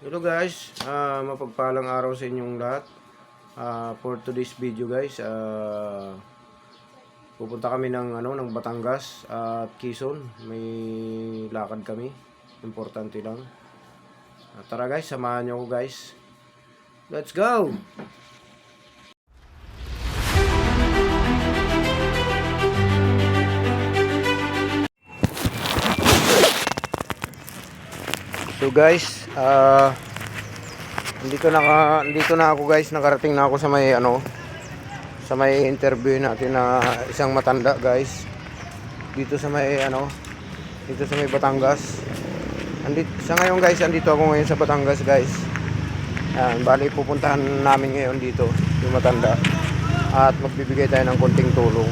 Hello guys, ah mapagpalang araw sa inyong lahat. Ah, for today's video guys, ah pupunta kami ng ano ng Batangas at Quezon. May lakad kami. Importante lang. Ah, tara guys, samahan niyo ako guys. Let's go. Guys, ah dito na dito na ako guys, nakarating na ako sa may ano sa may interview natin na isang matanda guys. Dito sa may ano dito sa may Batangas. Andito sa ngayon guys, andito ako ngayon sa Batangas guys. Yan, bali pupuntahan namin ngayon dito yung matanda at magbibigay tayo ng konting tulong.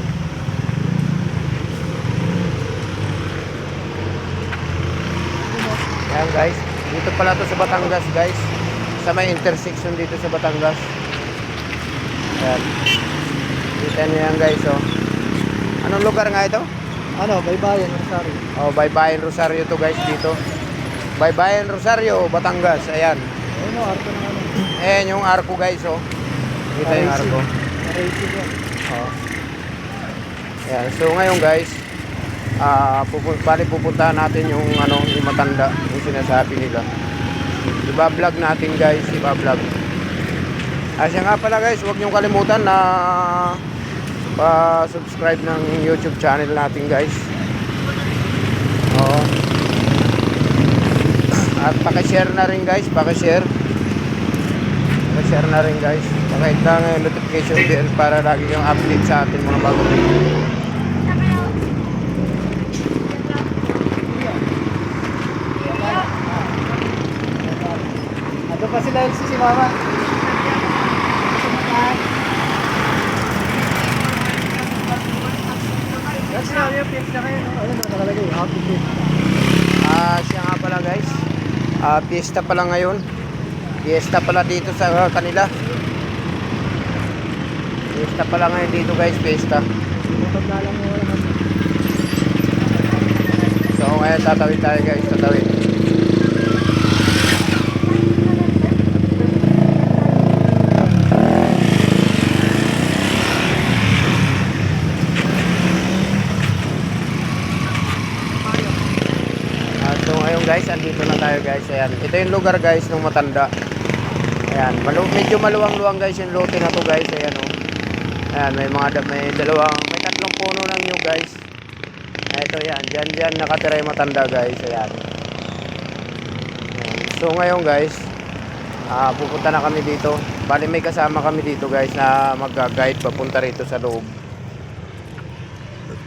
Ayan guys, dito pala to sa Batangas guys. Sa may intersection dito sa Batangas. Ayan. Kita niyo yan guys oh. Anong lugar nga ito? Ano, baybayin, Rosario. Oh, Baybayin Rosario to guys dito. Baybayin Rosario, Batangas. Ayan. Ayun o, arko ano. Ayan yung arko guys oh. Kita yung arko. Oh. Ayan. So ngayon guys, ah pupu- bali pupuntahan natin yung ano, yung matanda, yung sinasabi nila. Iba-vlog natin guys, iba-vlog. Siya nga pala guys, huwag niyong kalimutan na pa-subscribe ng YouTube channel natin guys. Oo. At paki-share na rin guys, paki-share. Paki-share na rin guys. Pakihit na ng notification bell para lagi kang update sa ating mga bagong video. Ando pa sila Elsie si Mama. That's na yung pins na kayo. Ayun, nakalagay. Happy pins. Ah, siya nga pala guys. Ah, piyesta pala ngayon. Piyesta pala dito sa kanila. Piyesta pala ngayon dito guys, ano. So ngayon tatawid tayo guys, tatawid. Ah, so ngayon guys, andito na tayo guys. Ayan. Ito yung lugar guys ng matanda. Ayan. Malu medyo maluwang-luwang guys yung lote na to guys. Ayan oh. Ayan, may mga may dalawang, may tatlong puno lang yung guys. Ito yan, dyan dyan nakatira yung matanda guys. Ayan. So ngayon guys, ah pupunta na kami dito. Bali may kasama kami dito guys na mag-guide papunta rito sa loob.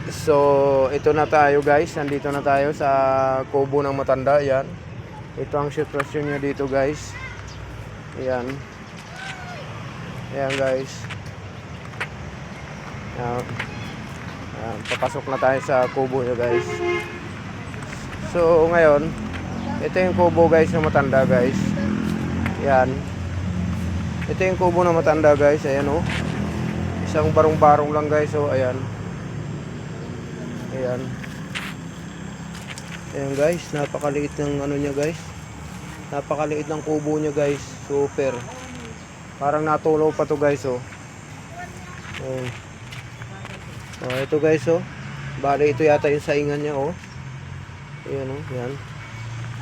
So ito na tayo guys, nandito na tayo sa kubo ng matanda. Ayan. Ito ang sitwasyon niya dito guys. Ayan. Ayan guys. Ayan. Ayan, papasok na tayo sa kubo niya guys. So ngayon, ito yung kubo guys ng matanda guys. Yan. Ito yung kubo ng matanda guys. Ayan oh. Isang barong-barong lang guys. Oh, ayan. Ayan. Ayan guys. Napakaliit ng ano niya guys. Napakaliit ng kubo niya guys. Super. Parang natulow pa to guys oh. Oh. Oh, ito guys oh. Bale ito yata yung saingan niya oh. Ayan oh. Ayan.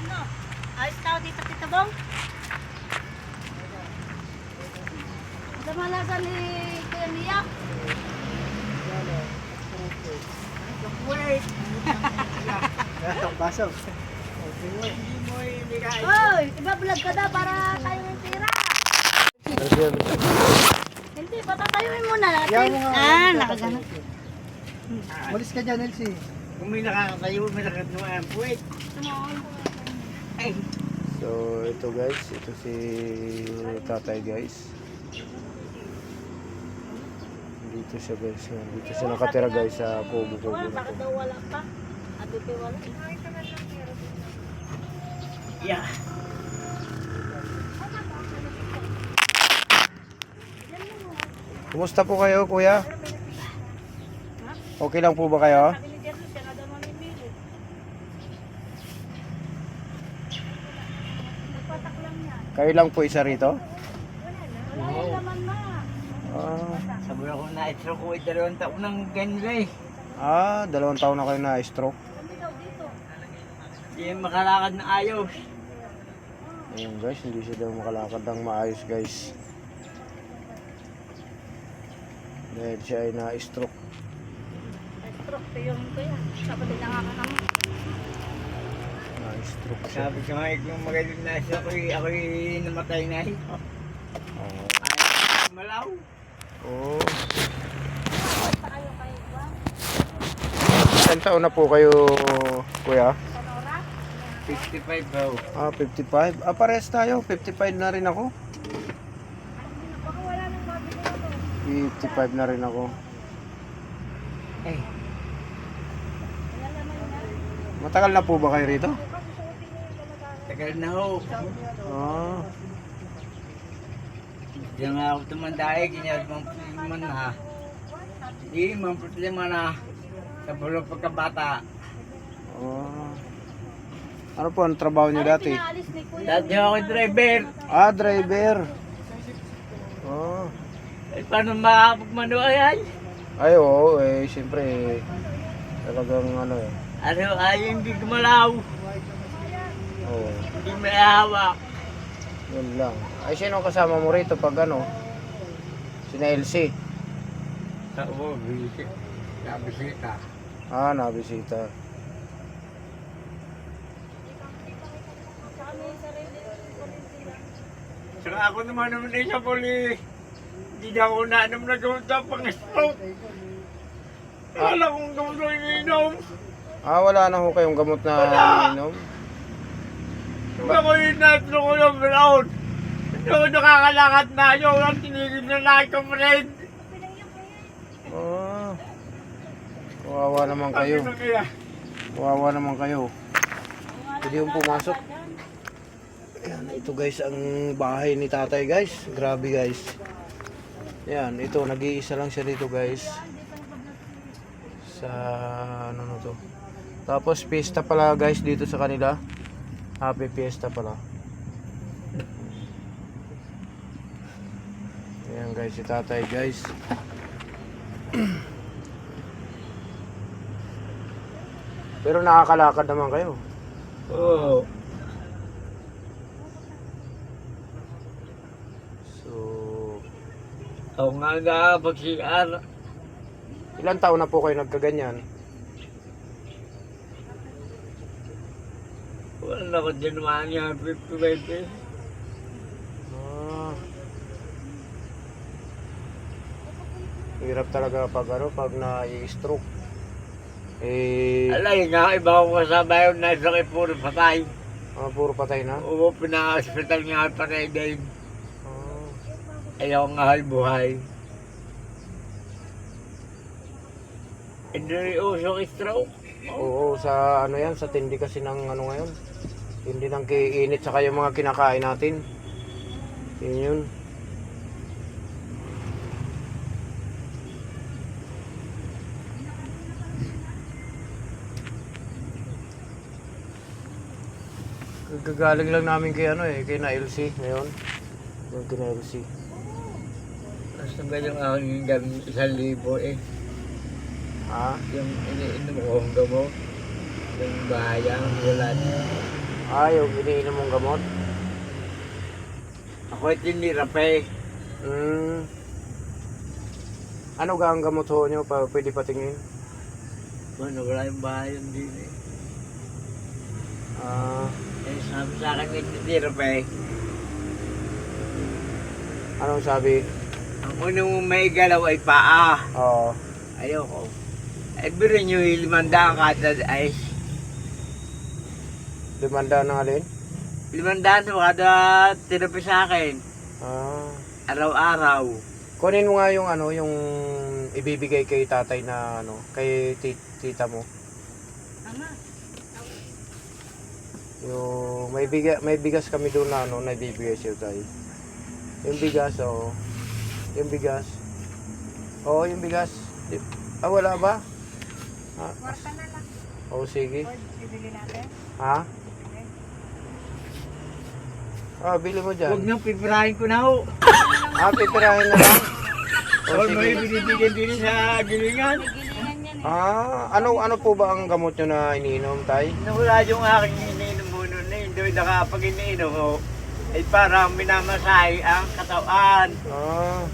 Ano? Ayos tao dito, Tito Bong? Damalaga ni Kuya Miyak. Wait. Baso. Hoy, iba-vlog ka daw para tayo ng tira. Hindi, patatayuin muna natin. Mo nga. ah, nakagano. Malis ka dyan, Elsie. Kung may nakakatayo, may nakatuwaan. Wait! So, ito guys, ito si tatay guys. Dito siya guys, dito siya nakatira guys sa kubo-kubo na to. Bakit daw wala pa? Wala. Yeah. Kumusta po kayo kuya? Okay lang po ba kayo? Na. Kayo lang po isa rito? Ay, laman ma. Ah, Sabi ako na ito ko ay dalawang taon ng ganyan eh. ah dalawang taon na kayo na Hindi makalakad na ayos. Ayun guys, hindi siya daw makalakad ng maayos guys. Dahil siya ay na-stroke. Stroke to yung ko yan. Kapatid na nga ka naman. Na-stroke siya. Sabi ko nga kung magaling na siya, ako'y, ako'y namatay na eh. Oo. Ay, malaw. Oh. Kayo ba? Ilan taon na po kayo, kuya? Sonora? 55 bro. Ah, 55. Ah, pares tayo. 55 na rin ako. Baka wala nang mabili na to. 55 na rin ako. Eh. Matagal na po ba kayo rito? tagal na ho. Ah, Diyan nga ako tumanda eh, ginyan mong problema na. Hindi, mong problema na. Sa pagkabata. ah. Ano po ang trabaho niyo dati? Dati ako driver. Ah, driver. Oh. Eh, paano makakapagmano yan? Ay, oo, eh, siyempre, eh, talagang ano eh. Ano, ay hindi gumalaw. Oo, Hindi may hawak. yun lang. Ay, sino ang kasama mo rito pag ano? Sina LC. Oo, bisita. Nabisita. Ah, nabisita. Saka may sarili ko rin sila. Saka ako naman naman eh sa puli. Hindi na ako nainom na gamot sa pang-stroke. Wala akong gamot na iniinom. Ah, wala na ho kayong gamot na inom? Kung ako yung na-stroke ko yung brown. Hindi ako nakakalakad na yun. Ang tinigil na lahat ko, friend. Ah, kawawa naman kayo. Ano kaya? Kawawa naman kayo. Pwede yung pumasok. Ayan, ito guys ang bahay ni tatay guys. Grabe guys. Yan, ito nag-iisa lang siya dito guys. Sa ano na to. Tapos fiesta pala guys dito sa kanila. Happy fiesta pala. Ayan guys, si tatay guys. Pero nakakalakad naman kayo. Oo. So, Ako nga nakapag-CR. ilan taon na po kayo nagkaganyan? Wala ko din naman yung 50-50. Ah. Hirap talaga pag ano, pag na-stroke. Eh, Alay nga, iba ko kasama yun na sakit puro patay. ah, puro patay na. Oo, pinaka-hospital nga patay din. Ayaw nga buhay. Hindi rin usok stroke. Oo, sa ano yan, sa tindi kasi ng ano ngayon. Tindi ng kiinit saka yung mga kinakain natin. Yun yun. Gagaling lang namin kay ano eh, kay na LC ngayon. Yung kina LC. Basta ba yung aking gamit isang libo eh. Ha? Yung iniinom ko ang gamot. Yung bahayang wala na. Ah, yung iniinom mong gamot? Ako at tinirap eh. Hmm. Ano ga ang gamot ho nyo? Pa, pwede patingin? Ano, wala yung bahayang din eh. Ah, Eh, sabi sa akin yung tinirap eh. anong sabi? Ang unang may galaw ay paa. Oo. Ayoko. Eh, biro nyo limandaan kada ay. limanda ng alin? Limandaan mo kada tirapi sa akin. Ah. Araw-araw. Kunin mo nga yung ano, yung ibibigay kay tatay na ano, kay ti- tita mo. Ama. Yung may bigas, may bigas kami doon na ano, na ibibigay siya tayo. Yung bigas, oo. Yung bigas. Oo, yung bigas. Ah, wala ba? Ah, Kwarta na lang. oh, sige. Bibili natin. Ha? Ah, bili mo Huwag dyan. nang pipirahin ko na ho. Ah, pipirahin na lang. O, Or may sige. binibigyan din sa gilingan. Gilingan yan eh. Ah, ano ano po ba ang gamot nyo na iniinom, tay? Nawala yung aking iniinom mo noon na hindi nakapag iniinom ho. Ay parang minamasahe ang katawan. Ah,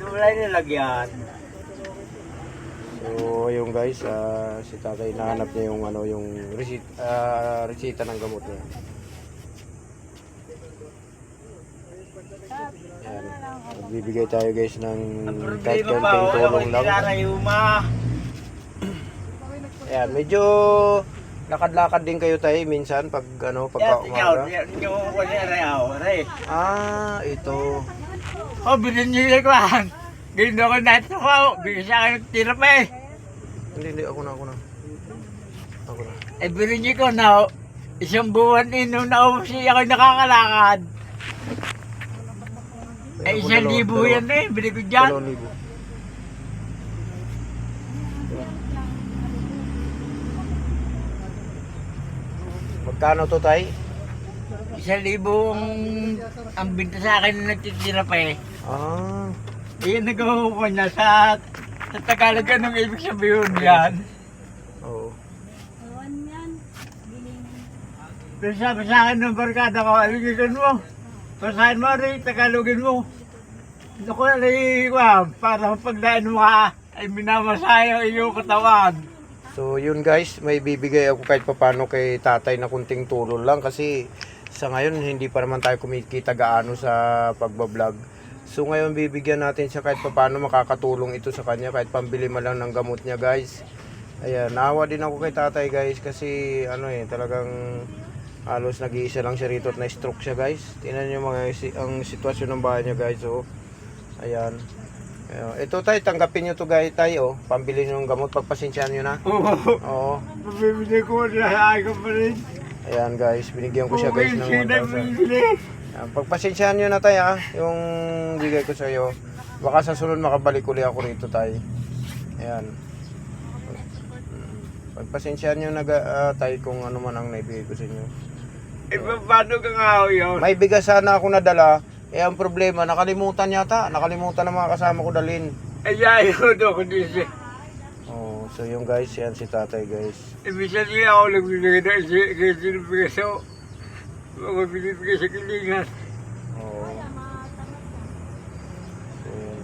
yung nilagyan. so yung guys, ah, si tatay nahanap niya yung ano yung receipt, ah, resita ng gamot niya. Ayan. Magbibigay tayo guys ng Ang kahit problema pa konting ho, ako tulong hindi lang. narayuma. Ayan, medyo lakad-lakad din kayo tayo minsan pag ano, pagka umaga. Ah, ito. Oh, bilhin niyo yung kwan. Gindo ko na ito ko. Bigyan sa akin ng tira pa eh. Hindi, hindi, ako na, ako na. Ako na. Eh, bilhin niyo ko na. Isang buwan nung naubos siya ako nakakalakad. Eh, isang libo yan eh. Bili ko dyan. Dalawang libo. Magkano to, tay? Isang libo ang, binta sa akin na nagtitira pa eh. Ah, Iyan nagkukuha niya sa, sa Tagalog anong ibig sabihin yan. oo. Ewan yan. Pero sabi sa akin ng barkada ko, aligigan mo. Pasahin mo rin, Tagalogin mo. Naku, aligigan para pagdaan mo ka, ay minamasahe ang iyong katawan. So, yun guys, may bibigay ako kahit papano kay tatay na kunting tulong lang kasi sa ngayon hindi pa naman tayo kumikita gaano sa pagbablog. So ngayon bibigyan natin siya kahit papano makakatulong ito sa kanya kahit pambili man lang ng gamot niya guys. Ayan, naawa din ako kay tatay guys kasi ano eh talagang halos nag-iisa lang siya rito at na-stroke siya guys. Tingnan niyo mga ang sitwasyon ng bahay niya guys. So, ayan. Ayan. Ito tayo, tanggapin niyo to guys tayo. Pambili niyo ng gamot, pagpasensyahan niyo na. Oo, Oo. mabibili ko na akin pa rin. Ayan guys, binigyan ko siya guys ng sino 1,000. bibili? Ayan, pagpasensyahan nyo na tayo ha, yung bigay ko sa iyo. Baka sa sunod makabalik uli ako rito tayo. Ayan. Mm. Pagpasensyahan nyo na uh, tayo kung ano man ang naibigay ko sa inyo. Eh, pa- paano ka nga ho yun? May bigas sana ako nadala. Eh ang problema, nakalimutan yata. Nakalimutan ng mga kasama ko dalhin. Ay, ayaw doon ko siya. Oh, so yung guys, yan si tatay guys. Ibisan niya ako nagbibigay na sa mga binibigay sa kilingan. Oo. So, yun.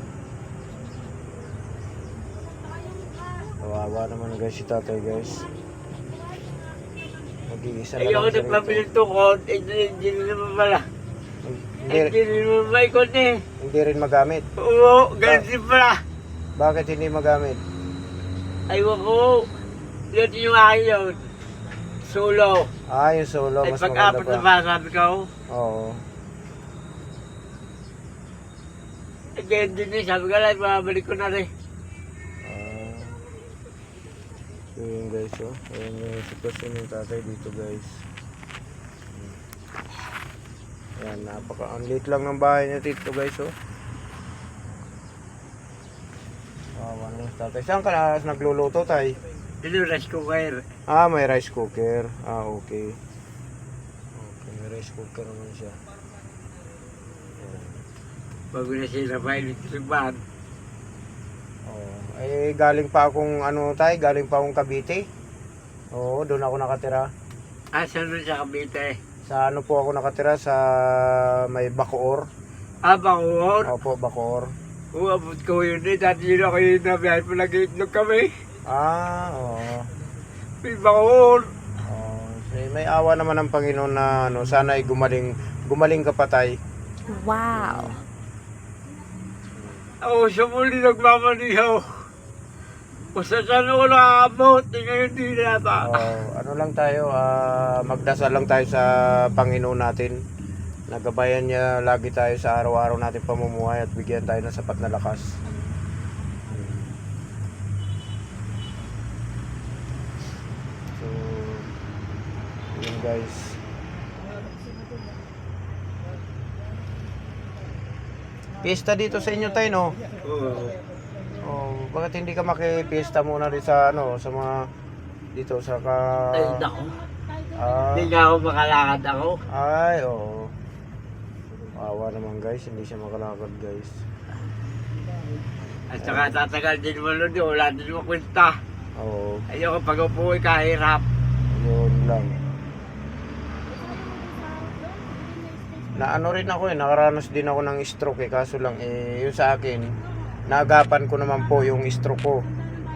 Kawawa naman guys si tatay guys. Mag-iisa na lang siya rito. nagpabili tukot, eh, hindi hindi naman pala. Hindi, Hindi naman maikot eh. hindi rin magamit. Oo, din pala. Bakit hindi magamit? Aywan ko. Yan yung akin yun. Solo. Ah, yung solo, Ay, mas pag-apat maganda na pa. ba sabi ko? Oo. Eh, ganyan din eh. Sabi ko lang, mabalik ko na rin. Ah. So yun guys, oh. Ayan yung sitwasyon ng tatay dito guys. Ayan, napaka, ang liit lang ng bahay niya dito guys, oh. Wawa na yung tatay. Saan ka na nagluluto, tay? Dinuras ko kayo. Ah, may rice cooker. Ah, okay. Okay, may rice cooker naman siya. Bago na sila pa electric van. Oh, eh galing pa akong ano tay, galing pa akong Cavite. Oo, doon ako nakatira. Asa nun sa Cavite? Sa ano po ako nakatira sa may Bacoor. Ah, Bacoor? Opo, Bacoor. Uabot ko yun eh. Dati yun ako yung nabiyahe pa nag-itlog kami. Ah, oo. May Bacoor. Oh, so, may awa naman ng Panginoon na ano, sana ay gumaling gumaling ka pa tay. Ako sa muli nagmamanihaw. Basta saan ako nakakabot, eh, ngayon di na ba? Oh, ano lang tayo, ah, magdasal lang tayo sa Panginoon natin. Nagabayan niya lagi tayo sa araw-araw natin pamumuhay at bigyan tayo ng sapat na lakas. So, yun guys. Pista dito sa inyo tayo, no? Oo. Bakit hindi ka makipiesta muna rin sa ano, sa mga dito sa ka Ay, nako. Ah, Hindi nga ako makalakad ako. ay, oo. Awa naman guys, hindi siya makalakad guys. At saka tatagal din mo nun, wala din mo kwenta. Oo, Ayoko pag upuwi kahirap. yun lang. Na ano rin ako eh, nakaranas din ako ng stroke eh, kaso lang eh, yung sa akin, naagapan ko naman po yung stroke ko.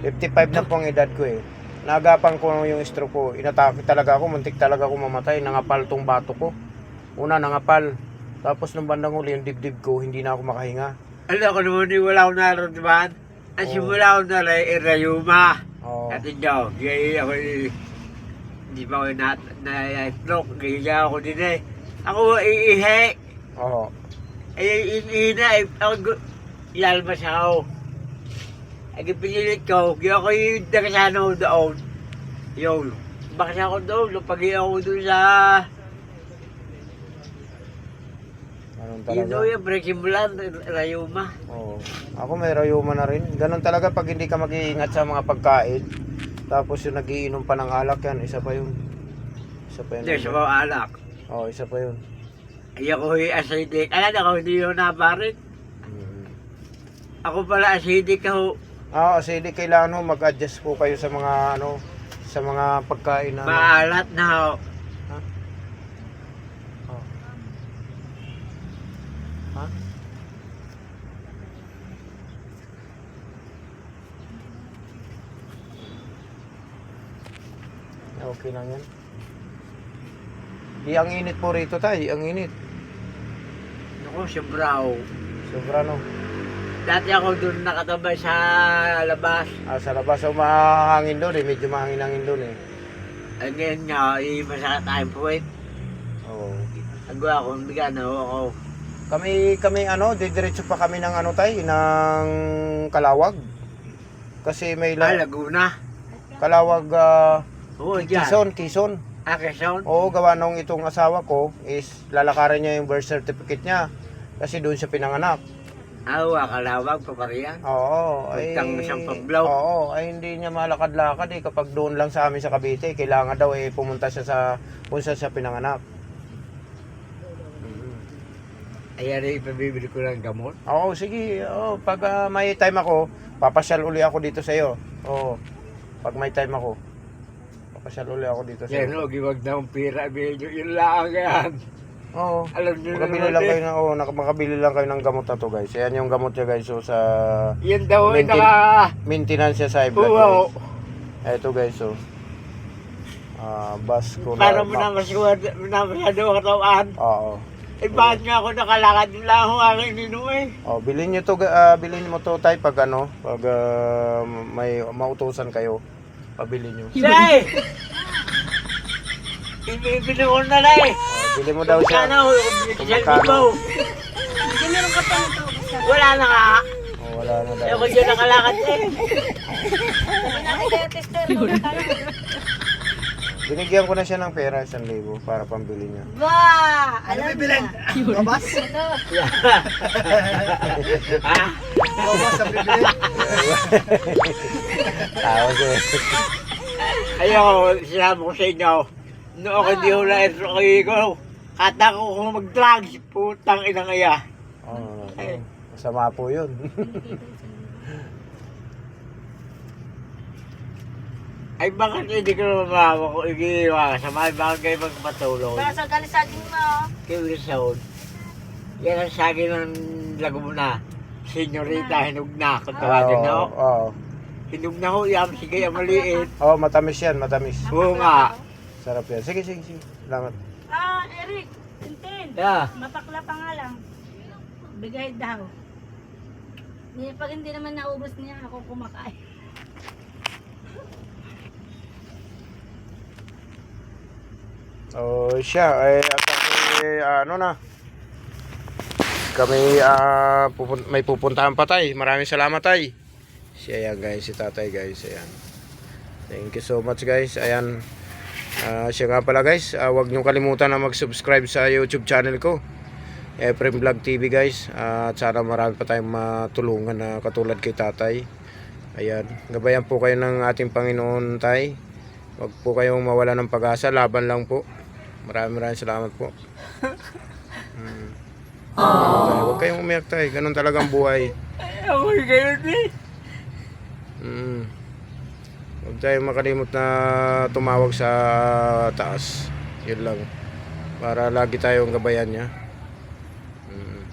55 na po ang edad ko eh. Naagapan ko yung stroke ko. Inatake talaga ako, muntik talaga ako mamatay. Nangapal tong bato ko. Una, nangapal. Tapos nung bandang huli, yung dibdib ko, hindi na ako makahinga. Alam ko naman, eh, wala akong naramdaman. Ang Oo. simula ko na rin, irayuma. Oo. At inyo, gaya ako eh, hindi pa ako na, na, stroke, gaya ako din eh. Ako iihi, Oo. ay iihi na eh, ako, gu- ilalmas ako. Ay pinilit ko, gaya ko yung nakasano doon. Yun, bakit ako doon, lupag ako doon sa, Ganun yun talaga. know, yung breakimulan, rayuma. Oo. Ako may rayuma na rin. Ganun talaga pag hindi ka mag-iingat sa mga pagkain. Tapos yung nagiinom pa ng alak yan, isa pa yun. Isa pa yun. Hindi, sa mga alak. Oo, isa pa yun. Ay ako yung acidic. Alam ako, hindi yun naparit. Ako pala acidic ako. Ah, hindi kailangan ho, mag-adjust po kayo sa mga ano, sa mga pagkain na ano. Maalat na ako. Oh. Ha? Okay lang yan. Di ang init po rito tay, ang init. Ako, sobra ako. Sobra no. Dati ako doon nakatabay sa labas. Ah, sa labas so mahangin doon eh, medyo mahangin-hangin doon eh. Ay ngayon nga, eh, masakit tayong puwet. Oo. Agawa ako, bigan na ako. Kami kami ano, didiretso pa kami ng ano tay, ng Kalawag. Kasi may Ah, la- Laguna. Kalawag ah, Oo, dyan. Quezon, Quezon. Ah, Quezon. Oo, gawa nung itong asawa ko is lalakarin niya yung birth certificate niya kasi doon siya pinanganak. Ah, wa, kalawag, papariyan. Oo, ay Puntang siyang paglaw. Oo, ay hindi niya malakad-lakad eh kapag doon lang sa amin sa Cavite, kailangan daw eh pumunta siya sa kung saan siya pinanganak. Ayan rin, ipabibili ko ng gamot. Oo, sige. Oo, pag ah, may time ako, papasyal uli ako dito sa iyo. Oo. Pag may time ako, papasyal uli ako dito sa Yan, iyo. o, giwag na ang pira, medyo yun lang yan. Oo. Alam niyo na Makabili lang eh. kayo ng oh, makabili lang kayo ng gamot na to, guys. Ayan yung gamot niya, guys. So sa Yan daw, ay naka... maintenance siya sa high blood. Oo. guys. Ito, guys. So ah vascular. Para mo na masuwad, na masyado ang katawan. Oo. Eh, bakit nga ako nakalakad lang ako aking nino eh. Oh, bilhin niyo to, ah, bilhin mo to tay pag ano, pag ah, may mautusan kayo. Pabili niyo. Say! Ibibili ko na lang eh. Bili mo daw siya. Magkano ako ibibili ko mo? Hindi meron ka pa nito. Wala na nga. Oh, wala na daw. Ayoko dyan nakalakad eh. Binigyan ko na siya ng pera, 1,000 para pambili niya. Ba! Alam na. Babas? Ito. Ha? Babas sa bibili. Tawa siya. Ayoko, sinabi ko sa inyo. Noong ako di ko na-estroke ko. Kata ko kung mag-drugs, putang inang iya. Oh, oh, masama po 'yun. Ay bakit hindi ko naman mamawa ko igiwa sa mga bagay magpatuloy. Para sa organisasyon mo. Kay Wilson. Yan ang saging ng Laguna. Senyorita, hinug na. Kung tawagin na ako. Oo. Hinug na ako, yam, sige, ang maliit. Oh, matamis 'yan, matamis. Oo nga. Sarap 'yan. Sige, sige, sige. Salamat. Ah, Eric. Tintin. Yeah. Mapakla pa nga lang. Bigay daw. Hindi, pag hindi naman naubos niya, ako kumakain. Oh, siya ay at kami ano na. Kami ah, pupun- may pupuntahan pa tay. Maraming salamat tay. Siya yan guys, si tatay guys. Ayan. Thank you so much guys. Ayan. Ah, siya nga pala guys, ah, huwag niyo kalimutan na mag-subscribe sa YouTube channel ko. Efrem Vlog TV guys. Ah, at sana marami pa tayong matulungan na katulad kay tatay. Ayan. Gabayan po kayo ng ating Panginoon tay. Huwag po kayong mawala ng pag-asa. Laban lang po. Maraming maraming salamat po. Mm. Tay, Huwag kayong umiyak tayo. Ganun talagang buhay. Eh, ako'y ganyan eh. Mm. Huwag tayong makalimot na tumawag sa taas. Yun lang. Para lagi tayong gabayan niya. Mm.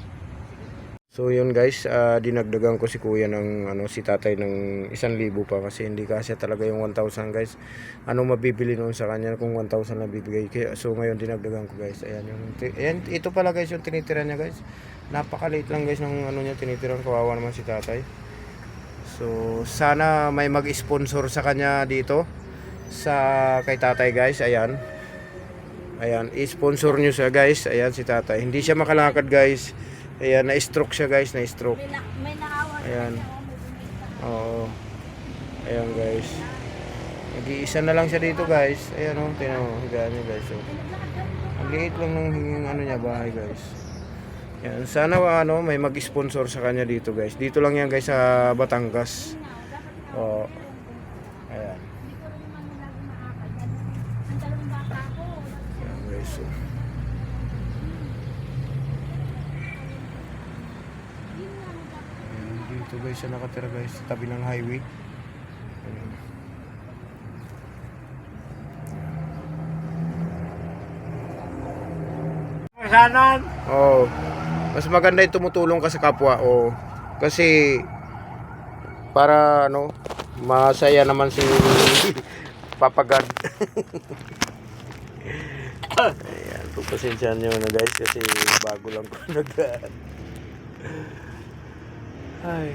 So yun guys, ah, dinagdagan ko si kuya ng ano si tatay ng isang libo pa kasi hindi kasi talaga yung 1,000 guys. Ano mabibili noon sa kanya kung 1,000 na bibigay. Kaya, so ngayon dinagdagan ko guys. Ayan yung ayan, ito pala guys yung tinitira niya guys. Napakaliit lang guys ng ano niya tinitiran kawawa naman si tatay. So, sana may mag-sponsor sa kanya dito sa kay tatay guys. Ayan. Ayan, i-sponsor nyo siya guys. Ayan si tatay. Hindi siya makalakad guys. Ayan, na-stroke siya guys, na-stroke. May, na, may naawa Ayan. oh. Oo. Ayan guys. Nag-iisa na lang siya dito guys. Ayan oh, mo. Higaan niya guys. Oh. Ang liit lang ng ano niya bahay guys. Yan, sana ano, may mag-sponsor sa kanya dito guys. Dito lang yan guys sa Batangas. Oo. Ayan. Ayan guys. oh. Ayan, dito guys siya nakatira guys. Sa tabi ng highway. Ayan. Kasanan. Oo. Mas maganda yung tumutulong ka sa kapwa. Oo. Kasi para ano, masaya naman si Papa God. Ayan, pagpasensyahan nyo na guys kasi bago lang ko nag Ay.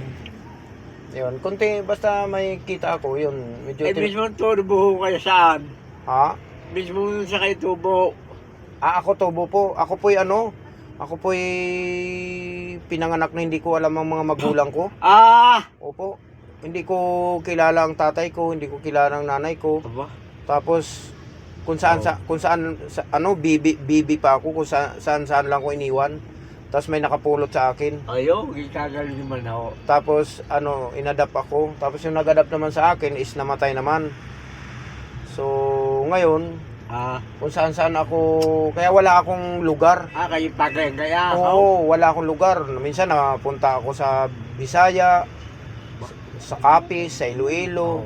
Yun, konti basta may kita ako, yun. Medyo Eh, mismo tubo kayo saan? Ha? Mismo sa kayo tubo. Ah, ako tubo po. Ako po'y ano? Ako po'y pinanganak na hindi ko alam ang mga magulang ko. Ah! Opo. Hindi ko kilala ang tatay ko, hindi ko kilala ang nanay ko. Aba? Tapos kung saan sa kung saan sa, ano bibi bibi pa ako kung saan saan, saan lang ko iniwan. Tapos may nakapulot sa akin. Ayo, gitagaling naman ako. Tapos ano, inadapt ako. Tapos yung nag-adapt naman sa akin is namatay naman. So, ngayon, Ah, kung saan saan ako, kaya wala akong lugar. ah kayo pagay kaya. Oo, wala akong lugar. Minsan napunta ako sa Bisaya, sa Capiz, sa Iloilo,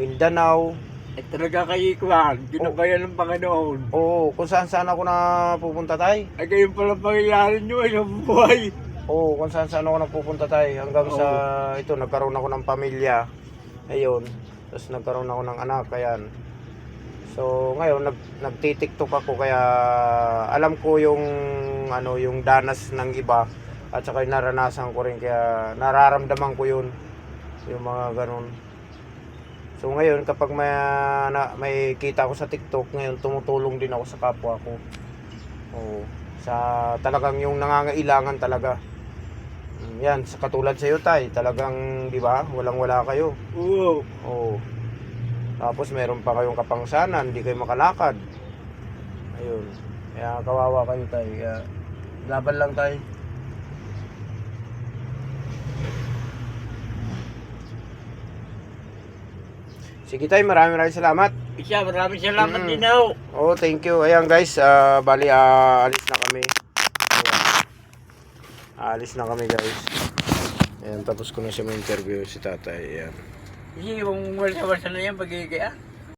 Mindanao. Eh talaga kayo ikuhan. Ginabayan ng Panginoon. Oo, kung saan saan ako napupunta tay. Ay kayo pala pangyayari nyo ay ang buhay. Oo, kung saan saan ako napupunta tay. Hanggang sa ito, nagkaroon ako ng pamilya. Ayun. Tapos nagkaroon ako ng anak, ayan. So, ngayon nag nagti-TikTok ako kaya alam ko yung ano, yung danas ng iba at saka yung naranasan ko rin kaya nararamdaman ko yun. Yung mga ganun. So ngayon kapag may na, may kita ko sa TikTok, ngayon tumutulong din ako sa kapwa ko. Oo. Sa talagang yung nangangailangan talaga. Mm, Yan, sa katulad sa iyo tay, talagang 'di ba? Walang-wala kayo. Oo. Oo. Tapos meron pa kayong kapangsanan, hindi kayo makalakad. Ayun. Kaya kawawa kayo tay. Kaya laban lang tay. Sige tay, maraming maraming salamat. Isa, maraming salamat Mm. din ako. Oh, thank you. Ayan guys, ah, bali ah, alis na kami. Ayan. Alis na kami guys. Ayan, tapos ko na siya may interview si tatay. Ayan. Kasi yung wala-wala na yan, pagigaya.